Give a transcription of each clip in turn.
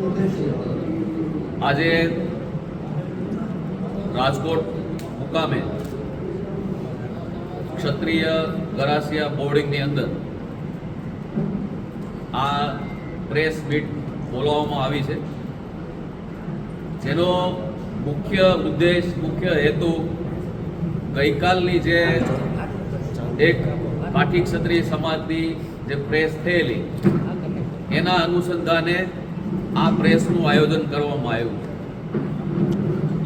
આજે રાજકોટ મુકામે ક્ષત્રિય ગરાસિયા બોર્ડિંગની અંદર આ પ્રેસ મીટ બોલાવવામાં આવી છે. જેનો મુખ્ય ઉદ્દેશ, મુખ્ય હેતુ ગઈકાલની જે એક કાઠી ક્ષત્રિય સમાજની જે પ્રેસ થયેલી, એના અનુસંધાને આ પ્રેસનું આયોજન કરવામાં આવ્યું.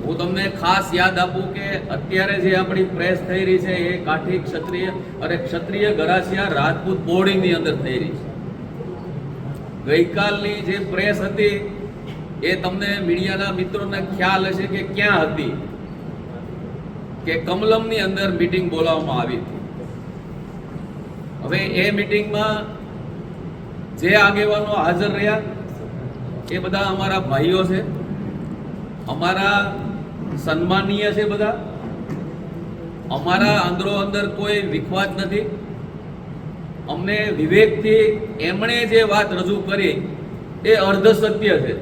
હું તમને ખાસ યાદ આપું કે અત્યારે જે આપણી પ્રેસ થઈ રહી છે એ કાઠી ક્ષત્રિય અને ક્ષત્રિય ગરાસિયા રાજપૂત બોર્ડિંગની અંદર થઈ રહી છે. ગઈકાલની જે પ્રેસ હતી એ તમને મીડિયાના મિત્રોને ખ્યાલ હશે કે ક્યાં હતી કે કમલમની અંદર મીટિંગ બોલાવવામાં આવી હતી. હવે એ મીટિંગમાં જે આગેવાનો હાજર રહ્યા એ બધા અમારા ભાઈઓ છે. અમારા સન્માનીય છે બધા. અમારા અંદરો અંદર કોઈ વિખવાદ નથી. અમને વિવેકથી એમણે જે વાત રજૂ કરી, એ અર્ધ સત્ય છે.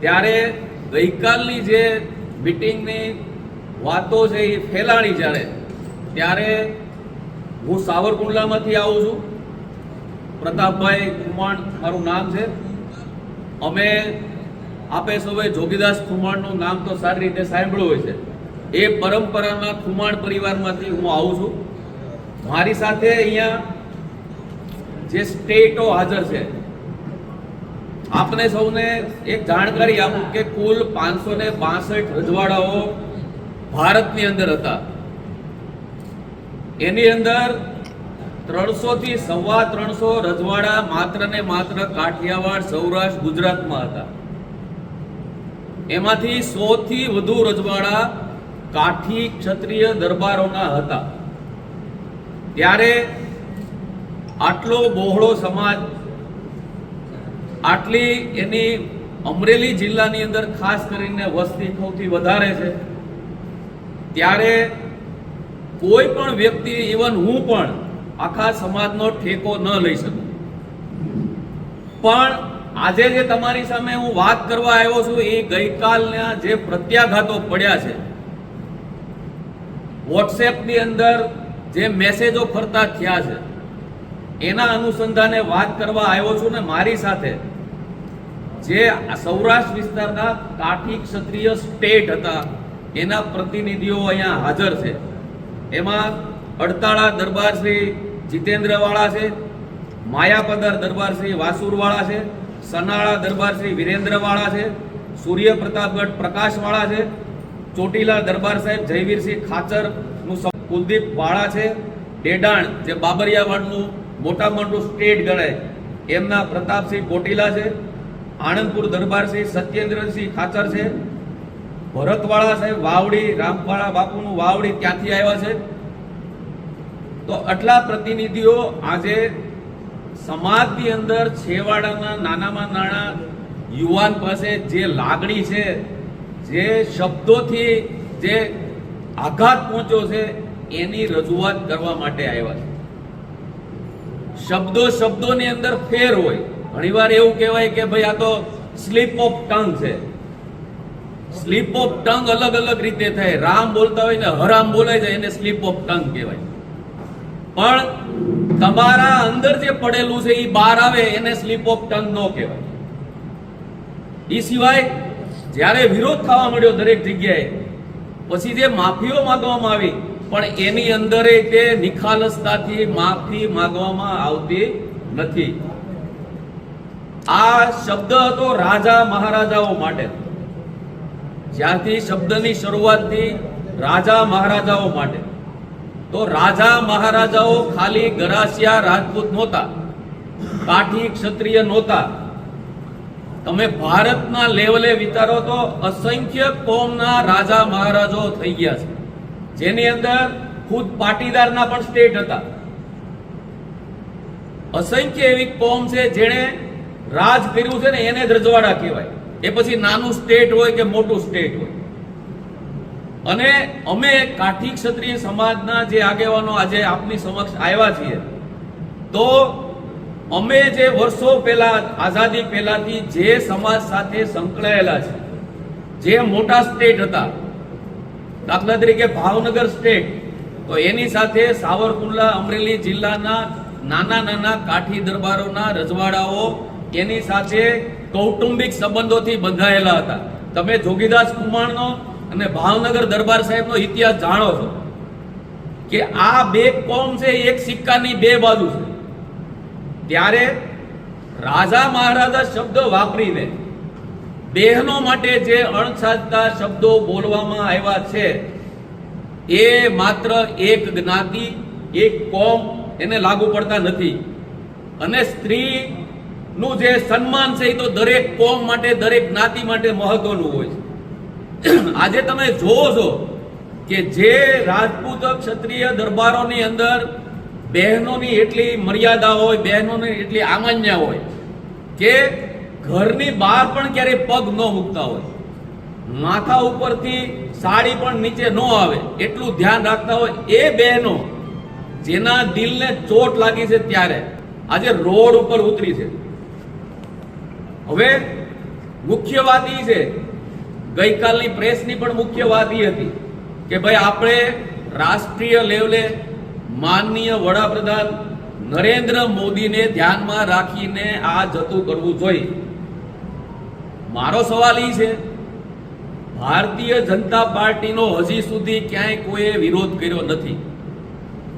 ત્યારે ગઈકાલની જે મિટિંગની વાતો છે એ ફેલાણી જાણે, ત્યારે હું સાવરકુંડલામાંથી આવું છું. પ્રતાપભાઈ કુમાણ મારું નામ છે. અમે આપે સૌએ જોગીદાસ ખુમાણનું નામ તો સારી રીતે સાંભળ્યું હોય છે. એ પરંપરાના ખુમાણ પરિવારમાંથી હું આવું છું. મારી સાથે અહીંયા જે સ્ટેટો હાજર છે, આપને સૌને એક જાણકારી આપું કે કુલ પાંચસો ને બાસઠ રજવાડાઓ ભારતની અંદર હતા. એની અંદર ત્રણસો થી સવા ત્રણસો રજવાડા માત્ર ને માત્ર કાઠિયાવાડ, સૌરાષ્ટ્ર, ગુજરાતમાં હતા. એમાંથી સો થી વધુ રજવાડા કાઠી ક્ષત્રિય દરબારોના હતા. ત્યારે આટલો બહોળો સમાજ, આટલી એની અમરેલી જિલ્લાની અંદર ખાસ કરીને વસ્તી સૌથી વધારે છે. ત્યારે કોઈ પણ વ્યક્તિ ઇવન હું પણ આખા સમાજનો ઠેકો ન લઈ શકું. પણ આજે જે તમારી સામે હું વાત કરવા આવ્યો છું, એ ગઈકાલના જે પ્રત્યાઘાતો પડ્યા છે, વોટ્સએપની અંદર જે મેસેજો ફરતા થયા છે, એના અનુસંધાને વાત કરવા આવ્યો છું ને મારી સાથે જે સૌરાષ્ટ્ર વિસ્તારના કાઠી ક્ષત્રિય સ્ટેટ હતા, એના પ્રતિનિધિઓ અહીંયા હાજર છે. એમાં અડતાળા દરબાર શ્રી જીતેન્દ્રવાળા છે, માયાપદર દરબાર શ્રી વાસુરવાળા છે, સનાળા દરબાર શ્રી વિરેન્દ્રવાળા છે સૂર્ય પ્રતાપગઢ પ્રકાશવાળા છે, ચોટીલા દરબાર સાહેબ જયવીરસિંહ ખાચરનું કુલદીપ વાળા છે, ડેડાણ જે બાબરિયાવાડનું મોટા મોટું સ્ટેટ ગણાય, એમના પ્રતાપસિંહ કોટીલા છે, આણંદપુર દરબાર શ્રી સત્યેન્દ્રસિંહ ખાચર છે, ભરતવાળા સાહેબ વાવડી, રામવાળા બાપુનું વાવડી ત્યાંથી આવ્યા છે તો આટલા પ્રતિનિધિઓ આજે સમાજની અંદર છેવાડાના નાનામાં નાના યુવાન પાસે જે લાગણી છે, જે શબ્દોથી જે આઘાત પહોંચ્યો છે, એની રજૂઆત કરવા માટે આવ્યા છે. શબ્દો શબ્દોની અંદર ફેર હોય. ઘણીવાર એવું કહેવાય કે ભાઈ આ તો સ્લીપ ઓફ ટંગ છે. સ્લીપ ઓફ ટંગ અલગ અલગ રીતે થાય. રામ બોલતા હોય ને હરામ બોલાય જાય, એને સ્લીપ ઓફ ટંગ કહેવાય. પણ તમારા અંદર જે પડેલું છે એ બહાર આવે, એને સ્લીપ ઓફ ટંગ ન કહેવાય. એ સિવાય જ્યારે વિરોધ થવા મળ્યો દરેક જગ્યાએ, પછી જે માફીઓ માંગવામાં આવી, પણ એની અંદર તે નિખાલસતાથી માફી માંગવામાં આવતી નથી. આ શબ્દ હતો રાજા મહારાજાઓ માટે. જ્યાંથી શબ્દની શરૂઆતથી રાજા મહારાજાઓ માટે. તો રાજા મહારાજાઓ ખાલી ગરાસિયા રાજપૂત નહોતા, કાઠી ક્ષત્રિય નહોતા. તમે ભારતના લેવલે વિચારો તો અસંખ્ય કોમના રાજા મહારાજો થઈ ગયા છે, જેની અંદર ખુદ પાટીદારના પણ સ્ટેટ હતા. અસંખ્ય એવી કોમ છે જેણે રાજ કર્યું છે ને એને જ રજવાડા કહેવાય. એ પછી નાનું સ્ટેટ હોય કે મોટું સ્ટેટ હોય. અને અમે કાઠી ક્ષત્રિય સમાજના જે આગેવાનો આજે આપની સમક્ષ આવ્યા છીએ, તો અમે જે વર્ષો પહેલા, આઝાદી પહેલાથી જે સમાજ સાથે સંકળાયેલા છે, જે મોટા સ્ટેટ હતા, દાખલા તરીકે ભાવનગર સ્ટેટ, તો એની સાથે સાવરકુંડલા, અમરેલી જિલ્લાના નાના નાના કાઠી દરબારોના રજવાડાઓ, એની સાથે કૌટુંબિક સંબંધોથી બંધાયેલા હતા. તમે જોગીદાસ કુમારનો અને ભાવનગર દરબાર સાહેબનો ઇતિહાસ જાણો છો કે આ બે કોમ છે, એક સિક્કાની બે બાજુ છે. ત્યારે રાજા મહારાજા શબ્દ વાપરીને બહેનો માટે જે અણસાજતા શબ્દો બોલવામાં આવ્યા છે, એ માત્ર એક જ્ઞાતિ, એક કોમ એને લાગુ પડતા નથી. અને સ્ત્રી નું જે સન્માન છે, એ તો દરેક કોમ માટે, દરેક જ્ઞાતિ માટે મહત્વનું હોય છે. આજે તમે જોવો છો કે જે રાજપૂત ક્ષત્રિય દરબારોની અંદર બહેનોની એટલી મર્યાદા હોય, બહેનોની એટલી આમાન્ય હોય કે ઘરની બહાર પણ ક્યારેય પગ ન મૂકતા હોય. માથા ઉપરથી સાડી પણ નીચે ન આવે, એટલું ધ્યાન રાખતા હોય એ બહેનો જેના દિલને ચોટ લાગી છે ત્યારે આજે રોડ ઉપર ઉતરી છે. હવે મુખ્ય વાત એ છે ગઈકાલની પ્રેસની પણ મુખ્ય વાત એ હતી કે ભાઈ આપણે રાષ્ટ્રીય લેવલે માનનીય વડાપ્રધાન નરેન્દ્ર મોદીને ધ્યાનમાં રાખીને આ જતું કરવું જોઈએ. મારો સવાલ એ છે, ભારતીય જનતા પાર્ટીનો હજી સુધી ક્યાંય કોઈએ વિરોધ કર્યો નથી.